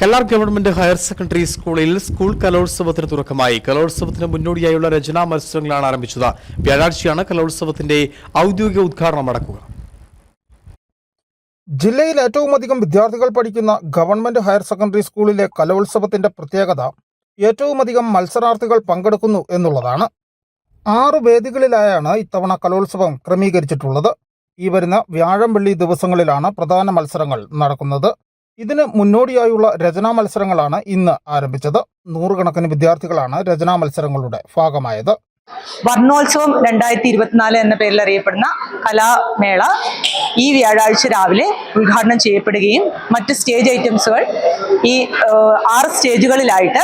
Kallar government higher secondary സ്കൂളിൽ school കലോത്സവത്തിന് തുടക്കമായി. കലോത്സവത്തിന് മുന്നോടിയായുള്ള രചനാ മത്സരങ്ങളാണ് ആരംഭിച്ചത്. വ്യാഴാഴ്ചയാണ് കലോത്സവത്തിന്റെ ഔദ്യോഗിക ഉദ്ഘാടനം നടക്കുക. ജില്ലയിൽ ഏറ്റവും അധികം വിദ്യാർത്ഥികൾ പഠിക്കുന്ന ഗവൺമെന്റ് ഹയർ സെക്കൻഡറി സ്കൂളിലെ കലോത്സവത്തിന്റെ പ്രത്യേകത ഏറ്റവും അധികം മത്സരാർത്ഥികൾ പങ്കെടുക്കുന്നു എന്നുള്ളതാണ്. ആറ് വേദികളിലായാണ് ഇത്തവണ കലോത്സവം ക്രമീകരിച്ചിട്ടുള്ളത്. ഈ വരുന്ന വ്യാഴം വെള്ളി ദിവസങ്ങളിലാണ് പ്രധാന മത്സരങ്ങൾ നടക്കുന്നത്. ഇതിന് മുന്നോടിയായുള്ള രചനാ മത്സരങ്ങളാണ് ഇന്ന് ആരംഭിച്ചത്. നൂറുകണക്കിന് വിദ്യാർത്ഥികളാണ് രചനാ മത്സരങ്ങളുടെ ഭാഗമായത്. വർണോത്സവം രണ്ടായിരത്തി ഇരുപത്തിനാല് എന്ന പേരിൽ അറിയപ്പെടുന്ന കലാമേള ഈ വ്യാഴാഴ്ച രാവിലെ ഉദ്ഘാടനം ചെയ്യപ്പെടുകയും മറ്റ് സ്റ്റേജ് ഐറ്റംസുകൾ ഈ ആറ് സ്റ്റേജുകളിലായിട്ട്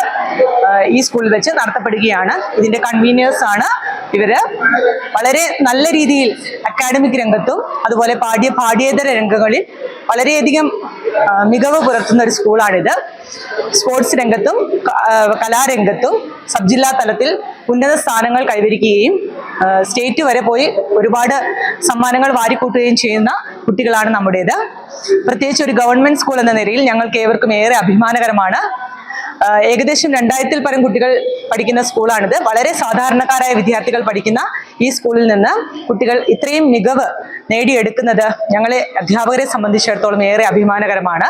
ഈ സ്കൂളിൽ വെച്ച് നടത്തപ്പെടുകയാണ്. ഇതിന്റെ കൺവീനിയേഴ്സ് ആണ് ഇവർ വളരെ നല്ല രീതിയിൽ അക്കാഡമിക് രംഗത്തും അതുപോലെ പാഠ്യ പാഠ്യേതര രംഗങ്ങളിൽ വളരെയധികം മികവ് പുലർത്തുന്ന ഒരു സ്കൂളാണിത് സ്പോർട്സ് രംഗത്തും കലാരംഗത്തും സബ് ജില്ലാ തലത്തിൽ ഉന്നത സ്ഥാനങ്ങൾ കൈവരിക്കുകയും സ്റ്റേറ്റ് വരെ പോയി ഒരുപാട് സമ്മാനങ്ങൾ വാരിക്കൂട്ടുകയും ചെയ്യുന്ന കുട്ടികളാണ് നമ്മുടേത്. പ്രത്യേകിച്ച് ഒരു ഗവൺമെന്റ് സ്കൂൾ എന്ന നിലയിൽ ഞങ്ങൾക്ക് ഏവർക്കും ഏറെ അഭിമാനകരമാണ്. ഏകദേശം രണ്ടായിരത്തിൽ പരം കുട്ടികൾ പഠിക്കുന്ന സ്കൂളാണിത്. വളരെ സാധാരണക്കാരായ വിദ്യാർത്ഥികൾ പഠിക്കുന്ന ഈ സ്കൂളിൽ നിന്ന് കുട്ടികൾ ഇത്രയും മികവ് നേടിയെടുക്കുന്നത് ഞങ്ങളെ അധ്യാപകരെ സംബന്ധിച്ചിടത്തോളം ഏറെ അഭിമാനകരമാണ്.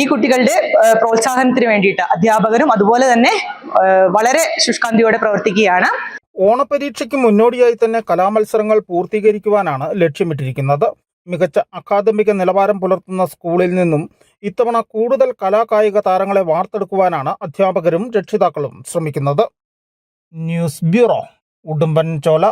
ഈ കുട്ടികളുടെ പ്രോത്സാഹനത്തിന് വേണ്ടിയിട്ട് അധ്യാപകരും അതുപോലെ തന്നെ വളരെ ശുഷ്കാന്തിയോടെ പ്രവർത്തിക്കുകയാണ്. ഓണപരീക്ഷയ്ക്ക് മുന്നോടിയായി തന്നെ കലാമത്സരങ്ങൾ പൂർത്തീകരിക്കുവാനാണ് ലക്ഷ്യമിട്ടിരിക്കുന്നത്. മികച്ച അക്കാദമിക നിലവാരം പുലർത്തുന്ന സ്കൂളിൽ നിന്നും ഇത്തവണ കൂടുതൽ കലാകായിക താരങ്ങളെ വാർത്തെടുക്കുവാനാണ് അധ്യാപകരും രക്ഷിതാക്കളും ശ്രമിക്കുന്നത്. ന്യൂസ് ബ്യൂറോ ഉടുമ്പൻ ചോല